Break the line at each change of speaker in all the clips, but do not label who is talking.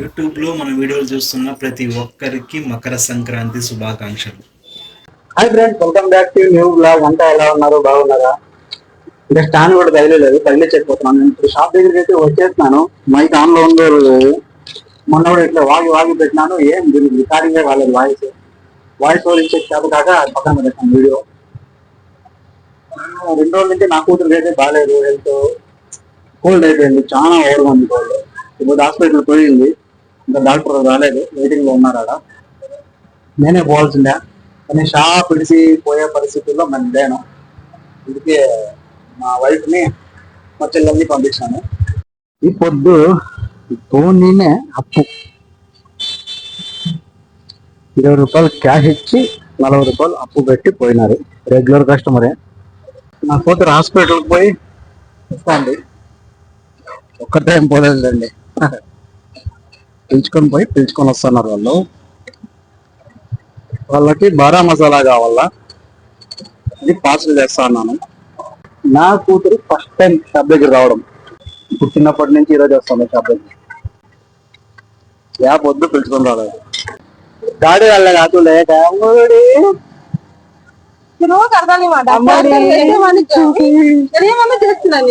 యూట్యూబ్లో మన వీడియోలు చూస్తున్న ప్రతి ఒక్కరికి మకర సంక్రాంతి శుభాకాంక్షలు.
Hi friends welcome back to new blog అంతా ఎలా ఉన్నారు? బాగున్నారా? ఇంకా స్టాండ్ కూడా తగిలేదు తగిలించకపోతున్నాను నేను ఇప్పుడు షాప్ దగ్గరికి అయితే వచ్చేస్తున్నాను. మైక్ ఆన్లో ఉందో. మొన్న కూడా ఇట్లా వాగి వాగి పెట్టినాను. ఏం దీనికి రికార్డింగ్ కాలేదు వాయిస్ వాయిస్ ఓవర్ ఇచ్చే చేత కాక పక్కన పెట్టాను వీడియో రెండు రోజుల నుంచి నా కూతురికి అయితే బాగాలేదు. హెల్త్ కోల్డ్ అయిపోయింది. చాలా ఓవర్గా ఉంది కోల్డ్ ఇప్పుడు హాస్పిటల్ పోయింది. ఇంకా డాక్టర్ రాలేదు వెయిటింగ్లో ఉన్నారు ఆడ. నేనే పోవాల్సిందే. కానీ షాప్ పిలిచి పోయే పరిస్థితుల్లో నేను లేను. అందుకే మా వైఫ్ని మా చెల్లెల్ని పంపించాను. ఈ పొద్దు ధోనినే అప్పు. ఇరవై రూపాయలు క్యాష్ ఇచ్చి నలభై రూపాయలు అప్పు పెట్టి పోయినారు. రెగ్యులర్ కస్టమరే నా కూతురు హాస్పిటల్కి పోయి వస్తాండి. ఒక్క టైం పోలేదండి పిలుచుకొని పోయి పిలుచుకొని వస్తున్నారు వాళ్ళు. వాళ్ళకి బారా మసాలా కావాలా? అది పార్సల్ చేస్తా ఉన్నాను నా కూతురు ఫస్ట్ టైం షాప్ దగ్గర రావడం. ఇప్పుడు చిన్నప్పటి నుంచి ఈరోజు వస్తాను షాప్ దగ్గర యాప్ వద్దు పిలుచుకొని రాలేదు. గాడి వాళ్ళ కాకుండా కాముడి
రోజు అర్థాలు చేస్తున్నాను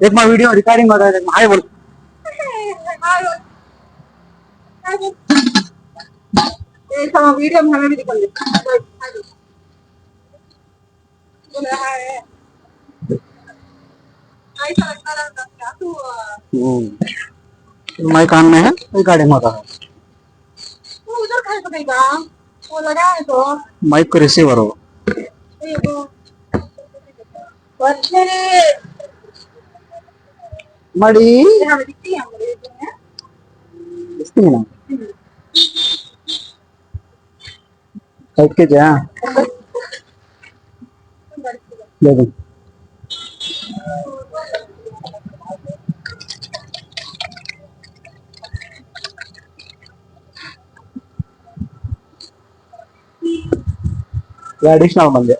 देख मैं वीडियो रिकॉर्डिंग हो रहा है देख हाय बोल।
वीडियो हमें भी दिखा दे
माइक हम्म। कान में है? रिकॉर्डिंग होता है?
उधर खा सकेगा वो लगा है तो?
माइक को रिसीवर हो।
மடி ఫైవ్ కేజా లేదు అడిషనల్ మంది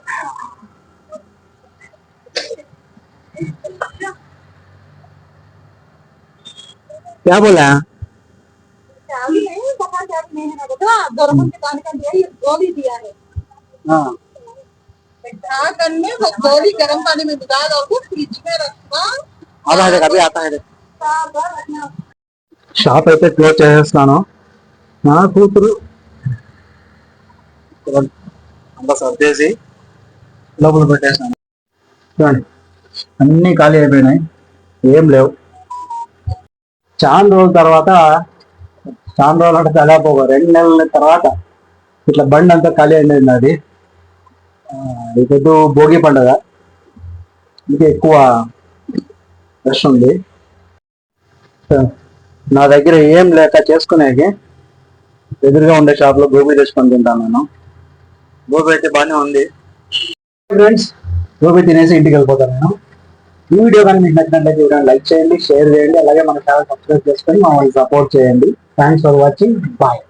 दिया ये गोली दिया है
हाँ
क्या करने वो गोली गर्म पानी में भिगा दो उसको फ्रिज में रखना
आता है देख अभी आता है देख
साबर रखना
షాప్ అయితే క్లోజ్ చేసేస్తున్నాను నా కూతురు అంతా సర్దేసి లోపల పెట్టేసినాను చూడండి అన్నీ ఖాళీ అయిపోయినాయి ఏం లేవు చాలా రోజుల తర్వాత చాలా రోజులు అంటే తెలియపోగా రెండు నెలల తర్వాత ఇట్లా బండి అంతా ఖాళీ అయినది అది ఇప్పుడు భోగి పండుగ. ఇంకా ఎక్కువ రష్ ఉంది. నా దగ్గర ఏం లేక చేసుకునేకి ఎదురుగా ఉండే షాప్లో గోబీ తెచ్చుకొని తింటాను నేను. గోబీ అయితే బాగానే ఉంది. ఫ్రెండ్స్ గోబీ తినేసి ఇంటికి వెళ్ళిపోతాను నేను. ఈ వీడియో కానీ మీకు నచ్చినట్లయితే వీడియో లైక్ చేయండి షేర్ చేయండి అలాగే మన ఛానల్ సబ్స్క్రైబ్ చేసుకొని మమ్మల్ని సపోర్ట్ చేయండి. Thanks for watching bye